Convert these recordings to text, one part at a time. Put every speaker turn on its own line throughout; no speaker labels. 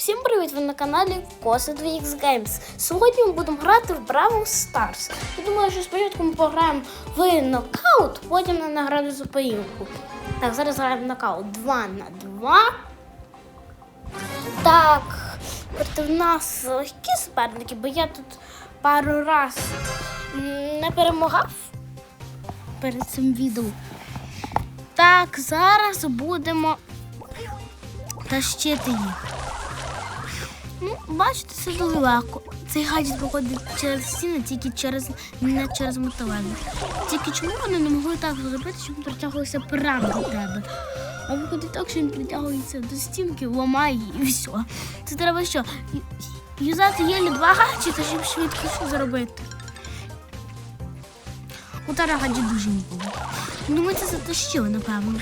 Всім привіт! Ви на каналі Коса 2X Games. Сьогодні ми будемо грати в Бравл Stars. Я думаю, що спочатку ми пограємо в нокаут, потім на награду за поїмку. Так, зараз граємо в нокаут 2 на 2. Так, проти нас легкі суперники, бо я тут пару раз не перемагав перед цим відео. Так, зараз будемо тащити їх. Ну, бачите, це дуже легко. Цей гаджет виходить через стіни, тільки через не через мотовену. Тільки чому вони не могли так зробити, щоб він притягувався прямо до тебе? А виходить так, що він притягується до стінки, ламає її і все. Це треба що? Юзати єлі два гаджета, щоб швидко що зробити. У Тара гаджет дуже не було. Ну, ми це затащили, напевно.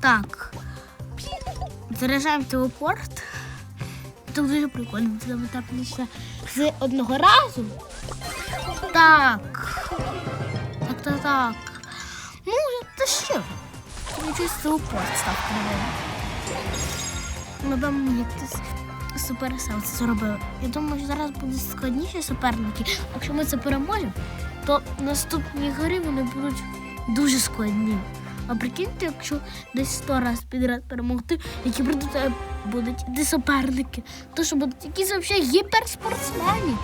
Так. Заряджаємо телепорт. Це дуже прикольно. Це тапнутися з одного разу. Так. Так, так, так. Ну, та що? Якийсь телепорт став мене. Напевно, як ти суперсел це зробив. Я думаю, що зараз будуть складніші суперники. Якщо ми це переможемо, то наступні гри вони будуть дуже складні. А прикиньте, якщо десь сто раз підряд перемогти, які проти будуть іти суперники, то що будуть якісь взагалі гіперспортсмени.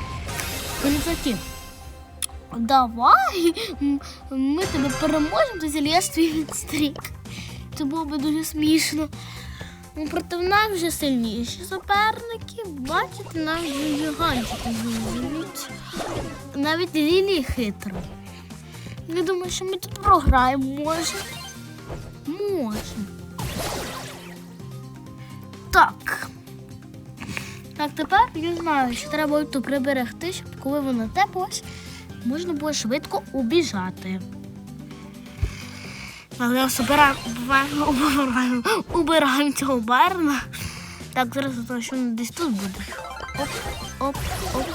Вони. Давай, ми тебе переможемо, то зільєш твій відстрік. Це було би дуже смішно. Ну, проти нас вже сильніші суперники. Бачите, нам вже гігантики виявляють. Навіть Лілі хитро. Я думаю, що ми тут програємо, може. Може. Так. Так, тепер я знаю, що треба тут приберегти, щоб коли воно теплось, можна було швидко убіжати. Але я собираємо, убираємо, убираємо, цього барна. Так, зараз що воно десь тут буде. Оп, оп, оп.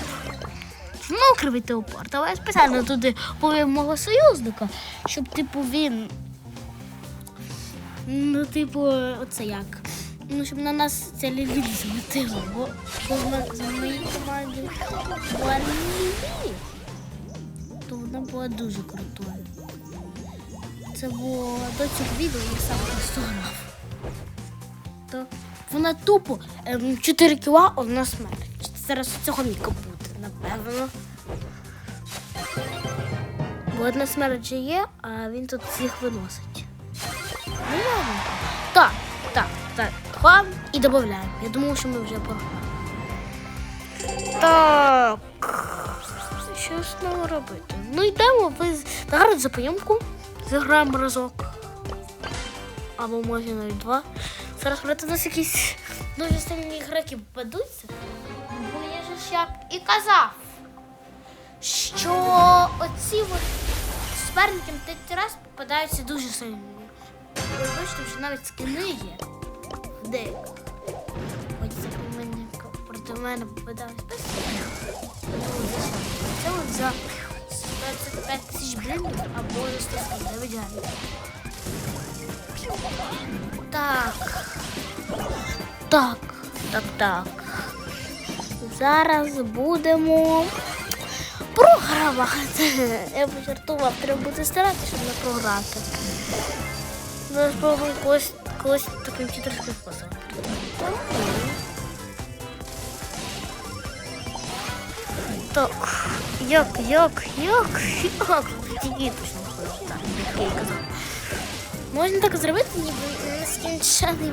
Ну, кривий телепорт, але я спеціально туди повів мого союзника, щоб, типу, він. Ну, типу, оце як. Ну, щоб на нас ця лілі злетила, бо в за моїй команді була лілі. То вона була дуже крутою. Це було до цього відео я сам просто. То вона тупо ем, 4 кіла, одна смерть. Зараз цього Міка буде, напевно. Бо одна смерть вже є, а він тут всіх виносить. Так. І додаємо. Я думав, що ми вже програли. Так. Що знову робити? Ну йдемо ви награду за поїмку. Заграємо разок. Або може навіть два. Зараз проти нас якісь дуже сильні ігроки попадуться. Бо я ж як і казав, що оці суперники на третій раз попадаються дуже сильні. Ви бачите, що навіть скини є. Де? Ось це у мене проти мене попадались без. Це от за 25 тисяч блінів або за 100 скинів. Видяли. Так. Так, так, так. Зараз будемо програвати. Я пожартував, треба бути старатися, щоб не програти. Зараз спробуємо когось, когось таким читерським способом. Так, як, як, як, як, точно так, як я казав. Можна так зробити, ніби нескінчений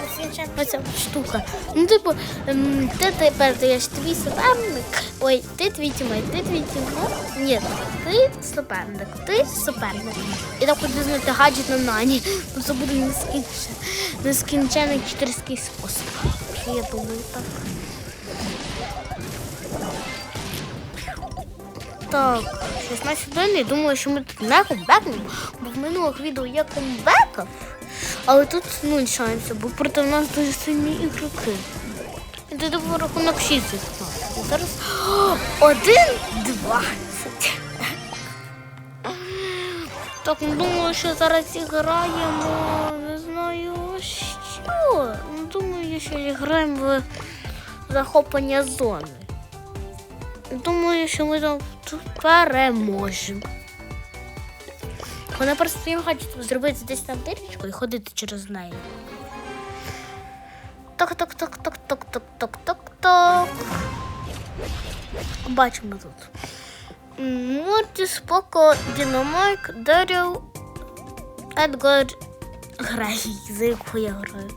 нескінченна ця штука. Ну, типу, ем, ти тепер ж твій суперник. Ой, ти твій тімейт, ти твій тімейт. Ні, ти суперник, ти суперник. І так от візьмете гаджет на нані. Ну, це буде нескінчений, нескінчений читерський спосіб. Я думаю, так. Так, 16 годин, я думаю, що ми тут не комбекнемо, бо в минулих відео я комбекав, але тут нуль шансів, бо проти нас дуже сильні ігроки. І тоді був рахунок 6 І Зараз О, один, двадцять. Так, ну, думаю, що зараз зіграємо, не знаю, що. сьогодні ще граємо в захоплення зони. Думаю, що ми там переможемо. Вона просто їм хоче зробити десь там дирічку і ходити через неї. Так. Бачимо тут. Мортіс, Поко, Дінамайк, Даріл, Едгар грає, за яку я граю.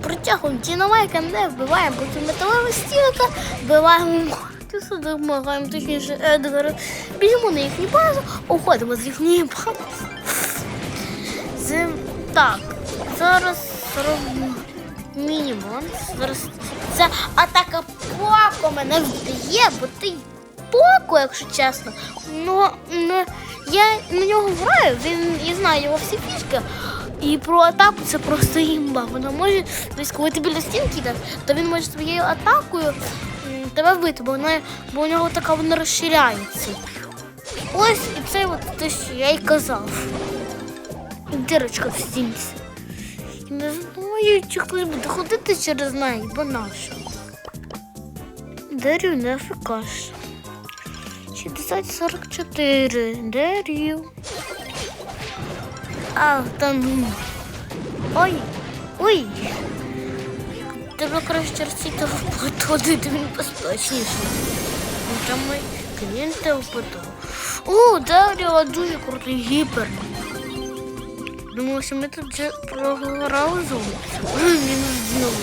Протягом Дінамайка не вбиваємо, потім металева стілка, вбиваємо Мортіса, допомагаємо точніше Едгара. Біжимо на їхню базу, уходимо з їхньої бази. З... Так, зараз мінімум. Зараз ця атака Поко мене вб'є, бо ти Поко, якщо чесно. Ну, ну я на нього граю, він я знаю його всі фішки. І про атаку це просто імба. Вона може, тобто, коли ти біля стінки йдеш, то він може своєю атакою м, тебе вбити, бо, вона, бо у нього така вона розширяється. Ось і це от те, що я й казав. Дірочка в стінці. Не знаю, чи хтось буде ходити через неї, бо наша. Дерю не фікаш. 60-44. Дерю. А, там. Ой. Ой. Тебе краще рціти входити, він безпечніший. Ну, Там мої клієнти впитав. О, Даріо дуже крутий гіпер. Думала, що ми тут вже програли зону. Мінус знову.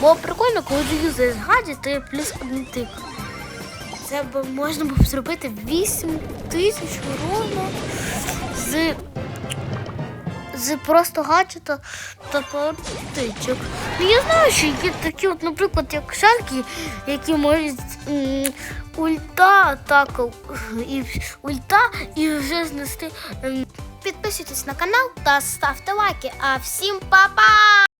Було прикольно, коли ти юзаєш гаджет, є плюс один тик. Це можна було зробити 8 тисяч урона з, з просто гаджета та птичок. Ну я знаю, що є такі, от, наприклад, як шарки, які можуть ульта так і ульта і вже знести. ем,
Підписуйтесь на канал та ставте лайки. А всім па-па!